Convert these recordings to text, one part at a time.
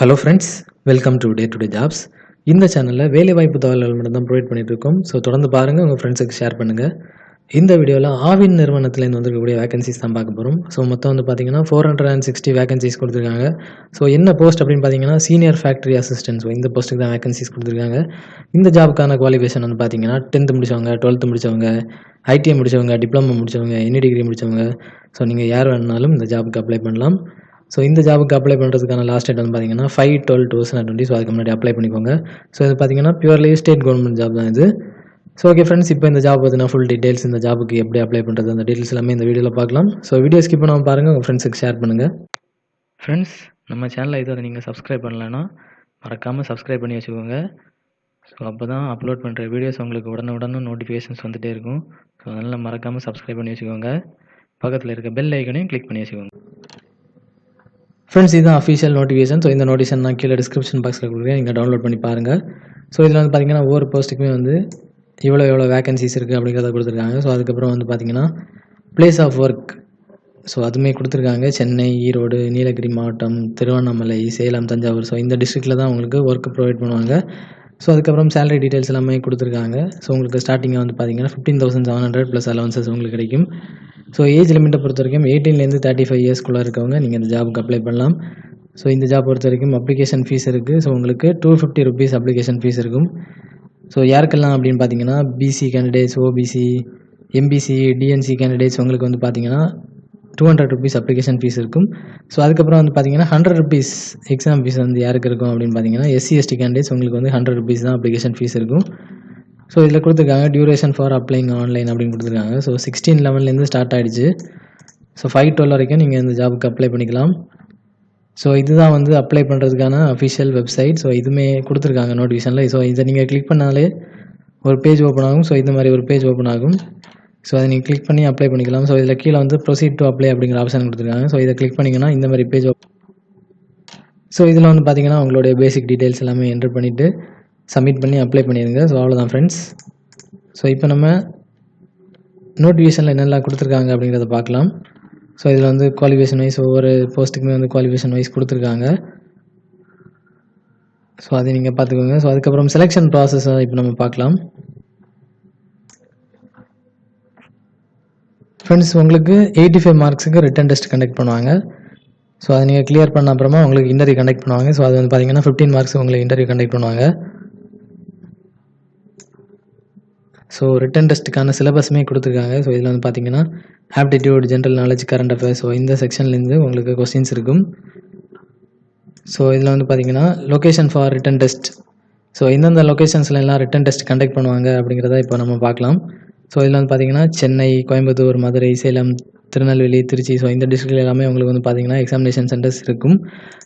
Hello friends welcome to day to day jobs இந்த சேனலில் வேலைவாய்ப்பு தகவல்கள் மட்டும் தான் ப்ரொவைட் பண்ணிட்டு இருக்கோம். ஸோ தொடர்ந்து பாருங்கள் உங்கள் ஃப்ரெண்ட்ஸுக்கு ஷேர் பண்ணுங்கள் இந்த வீடியோவில் ஆவின் நிறுவனத்துலேருந்து வந்திருக்கக்கூடிய வேகன்சிஸ் தான் பார்க்க போகிறோம் ஸோ மொத்தம் வந்து பார்த்தீங்கன்னா four hundred and sixty vacancies கொடுத்துருக்காங்க. ஸோ என்ன போஸ்ட் அப்படின்னு பார்த்தீங்கன்னா சீனியர் ஃபேக்ட்ரி அசிஸ்டன்ட் ஸோ இந்த போஸ்ட்டுக்கு தான் வேகன்சிஸ் கொடுத்துருக்காங்க. இந்த ஜாபுக்கான குவாலிஃபிகேஷன் வந்து பார்த்தீங்கன்னா டென்த்து முடிச்சவங்க டுவெல்த்து முடிச்சவங்க ஐடிஐ முடிச்சவங்க டிப்ளமோ முடிச்சவங்க என்ன டிகிரி முடிச்சவங்க. ஸோ நீங்கள் யார் வேணுனாலும் இந்த ஜாபுக்கு அப்ளை பண்ணலாம். ஸோ இந்த ஜாபுக்கு அப்ளை பண்ணுறதுக்கான லாஸ்ட் டேட் வந்து பார்த்தீங்கன்னா five twelve two thousand twenty so அதுக்கு முன்னாடி அப்ளை பண்ணிக்கோங்க. ஸோ இது பார்த்தீங்கன்னா பியூர்லி ஸ்டேட் கவர்மெண்ட் ஜாப் தான் இது. ஸோ ஓகே ஃப்ரெண்ட்ஸ் இப்போ இந்த ஜாப் பார்த்தீங்கன்னா ஃபுல் டீடைல்ஸ் இந்த ஜாபுக்கு எப்படி அப்ளை பண்ணுறது அந்த டீட்டெயில்ஸ் எல்லாமே இந்த வீடியோவில் பார்க்கலாம். ஸோ வீடியோ ஸ்கிப் பண்ணாமல் பாருங்கள் உங்கள் ஃப்ரெண்ட்ஸுக்கு ஷேர் பண்ணுங்கள் ஃப்ரெண்ட்ஸ் நம்ம சேனலை இதுவரை நீங்கள் சப்ஸ்கிரைப் பண்ணலைன்னா மறக்காமல் சப்ஸ்கிரைப் பண்ணி வச்சுக்கோங்க. ஸோ அப்போ தான் அப்லோட் பண்ணுற வீடியோஸ் உங்களுக்கு உடனே உடனே நோட்டிஃபிகேஷன்ஸ் வந்துகிட்டே இருக்கும். ஸோ அதனால் மறக்காமல் சப்ஸ்கிரைப் பண்ணி வச்சுக்கோங்க. பக்கத்தில் இருக்க பெல் ஐக்கனையும் கிளிக் பண்ணி வச்சுக்கோங்க. ஃப்ரெண்ட்ஸ் இதுதான் அஃபிஷியல் நோட்டிஃபிகேஷன் ஸோ இந்த நோட்டிஃபிகேஷன் நான் கீழே டிஸ்கிரிப்ஷன் பாக்ஸில் கொடுக்குறேன். நீங்கள் டவுன்லோட் பண்ணி பாருங்கள் ஸோ இதில் வந்து பார்த்தீங்கன்னா ஒவ்வொரு போஸ்ட்டுக்குமே வந்து இவ்வளோ எவ்வளோ வேகன்சிஸ் இருக்குது அப்படிங்கிறத கொடுத்துருக்காங்க. ஸோ அதுக்கப்புறம் வந்து பார்த்தீங்கன்னா பிளேஸ் ஆஃப் ஒர்க் ஸோ அதுவுமே கொடுத்துருக்காங்க. சென்னை ஈரோடு நீலகிரி மாவட்டம் திருவண்ணாமலை சேலம் தஞ்சாவூர். ஸோ இந்த டிஸ்ட்ரிக்டில் தான் உங்களுக்கு ஒர்க் ப்ரொவைட் பண்ணுவாங்க. ஸோ அதுக்கப்புறம் சேலரி டீட்டெயில்ஸ் எல்லாமே கொடுத்துருக்காங்க. ஸோ உங்களுக்கு ஸ்டார்டிங்காக வந்து பார்த்தீங்கன்னா fifteen thousand seven hundred plus allowances உங்களுக்கு கிடைக்கும். ஸோ ஏஜ் லிமிட்டை பொறுத்த வரைக்கும் எயிட்டீன்லேருந்து தேர்ட்டி ஃபைவ் இயர்ஸ்க்குள்ளே இருக்கவங்க நீங்கள் இந்த ஜாபுக்கு அப்ளை பண்ணலாம். ஸோ இந்த ஜாப் பொறுத்த வரைக்கும் அப்ளிகேஷன் ஃபீஸ் இருக்குது ஸோ உங்களுக்கு two fifty rupees application fees இருக்கும். ஸோ யாருக்கெல்லாம் அப்படின்னு பார்த்தீங்கன்னா BC candidates OBC MBC DNC candidates உங்களுக்கு வந்து பார்த்தீங்கன்னா two hundred rupees application fees இருக்கும். ஸோ அதுக்கப்புறம் வந்து பார்த்தீங்கன்னா ஹண்ட்ரட் ருபீஸ் எக்ஸாம் ஃபீஸ் வந்து யாருக்கு இருக்கும் அப்படின்னு பார்த்தீங்கன்னா எஸ்சி எஸ்டி கேண்டிடேட்ஸ் உங்களுக்கு வந்து ஹண்ட்ரட் ருபீஸ் தான் அப்ளிகேஷன் ஃபீஸ் இருக்கும். ஸோ இதில் கொடுத்துருக்காங்க டியூரேஷன் ஃபார் அப்ளைங் ஆன்லைன் அப்படின்னு கொடுத்துருக்காங்க. ஸோ சிக்ஸ்டீன் லெவன்லேருந்து ஸ்டார்ட் ஆகிடுச்சு ஸோ ஃபைவ் டுவெல் வரைக்கும் நீங்கள் இந்த ஜாபுக்கு அப்ளை பண்ணிக்கலாம். ஸோ இதுதான் வந்து அப்ளை பண்ணுறதுக்கான அஃபிஷியல் வெப்சைட் ஸோ இதுவுமே கொடுத்துருக்காங்க நோட்டிஃபிகேஷனில் ஸோ இதை நீங்கள் கிளிக் பண்ணாலே ஒரு பேஜ் ஓப்பன் ஆகும். ஸோ இந்த மாதிரி ஒரு பேஜ் ஓப்பன் ஆகும். ஸோ அதை நீங்கள் கிளிக் பண்ணி அப்ளை பண்ணிக்கலாம். ஸோ இதில் கீழே வந்து ப்ரொசீட் டு அப்ளை அப்படிங்கிற ஆப்ஷன் கொடுத்துருக்காங்க. ஸோ இதை கிளிக் பண்ணிங்கன்னா இந்த மாதிரி பேஜ் ஓப்பன் ஸோ இதில் வந்து பார்த்தீங்கன்னா உங்களுடைய பேசிக் டீட்டெயில்ஸ் எல்லாமே என்ட்ரு பண்ணிவிட்டு சப்மிட் பண்ணி அப்ளை பண்ணிடுங்க. ஸோ அவ்வளோதான் ஃப்ரெண்ட்ஸ் ஸோ இப்போ நம்ம நோட்டிஃபிகேஷனில் என்னெல்லாம் கொடுத்துருக்காங்க அப்படிங்கிறத பார்க்கலாம். ஸோ இதில் வந்து குவாலிஃபிகேஷன் வைஸ் ஒவ்வொரு போஸ்ட்டுக்குமே வந்து குவாலிஃபிகேஷன் வைஸ் கொடுத்துருக்காங்க. ஸோ அதை நீங்கள் பார்த்துக்கோங்க. ஸோ அதுக்கப்புறம் செலெக்ஷன் ப்ராசஸை இப்போ நம்ம பார்க்கலாம். ஃப்ரெண்ட்ஸ் உங்களுக்கு எயிட்டி ஃபைவ் மார்க்ஸுக்கு ரிட்டன் டெஸ்ட் கண்டக்ட் பண்ணுவாங்க. ஸோ அதை நீங்கள் கிளியர் பண்ண அப்புறமா உங்களுக்கு இன்டர்வியூ கண்டக்ட் பண்ணுவாங்க. ஸோ அது வந்து பார்த்தீங்கன்னா ஃபிஃப்டீன் மார்க்ஸ் உங்களுக்கு இன்டர்வியூ கண்டக்ட் பண்ணுவாங்க. ஸோ ரிட்டன் டெஸ்ட்டுக்கான சிலபஸுமே கொடுத்துருக்காங்க. ஸோ இதில் வந்து பார்த்தீங்கன்னா aptitude general knowledge current affairs so இந்த செக்ஷன்லேருந்து உங்களுக்கு கொஸ்டின்ஸ் இருக்கும். ஸோ இதில் வந்து பார்த்தீங்கன்னா location for written test so இந்தந்த லொக்கேஷன்ஸில் எல்லாம் ரிட்டன் டெஸ்ட் கண்டக்ட் பண்ணுவாங்க அப்படிங்கிறத இப்போ நம்ம பார்க்கலாம். ஸோ இதில் வந்து பார்த்தீங்கன்னா சென்னை கோயம்புத்தூர் மதுரை சேலம் திருநெல்வேலி திருச்சி. ஸோ இந்த டிஸ்ட்ரிக்ட் எல்லாமே உங்களுக்கு வந்து பார்த்தீங்கன்னா எக்ஸாமினேஷன் சென்டர்ஸ் இருக்கும்.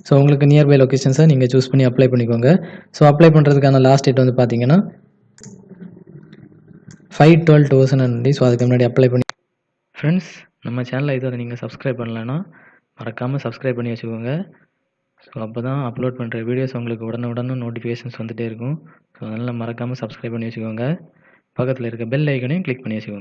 ஸோ உங்களுக்கு நியர்பை லொக்கேஷன்ஸை நீங்கள் சூஸ் பண்ணி அப்ளை பண்ணிக்கோங்க. ஸோ அப்ளை பண்ணுறதுக்கான லாஸ்ட் டேட் வந்து பார்த்தீங்கன்னா five twelve two thousand twenty so அதுக்கு முன்னாடி அப்ளை பண்ணி ஃப்ரெண்ட்ஸ் நம்ம சேனலை இதுவரை நீங்கள் சப்ஸ்கிரைப் பண்ணலைன்னா மறக்காமல் சப்ஸ்கிரைப் பண்ணி வச்சுக்கோங்க. ஸோ அப்போ தான் அப்லோட் பண்ணுற வீடியோஸ் உங்களுக்கு உடனே உடனே நோட்டிஃபிகேஷன்ஸ் வந்துகிட்டே இருக்கும். ஸோ அதனால் மறக்காமல் சப்ஸ்கிரைப் பண்ணி வச்சுக்கோங்க. பக்கத்தில் இருக்க பெல் ஐக்கனையும் கிளிக் பண்ணி வச்சுக்கோங்க.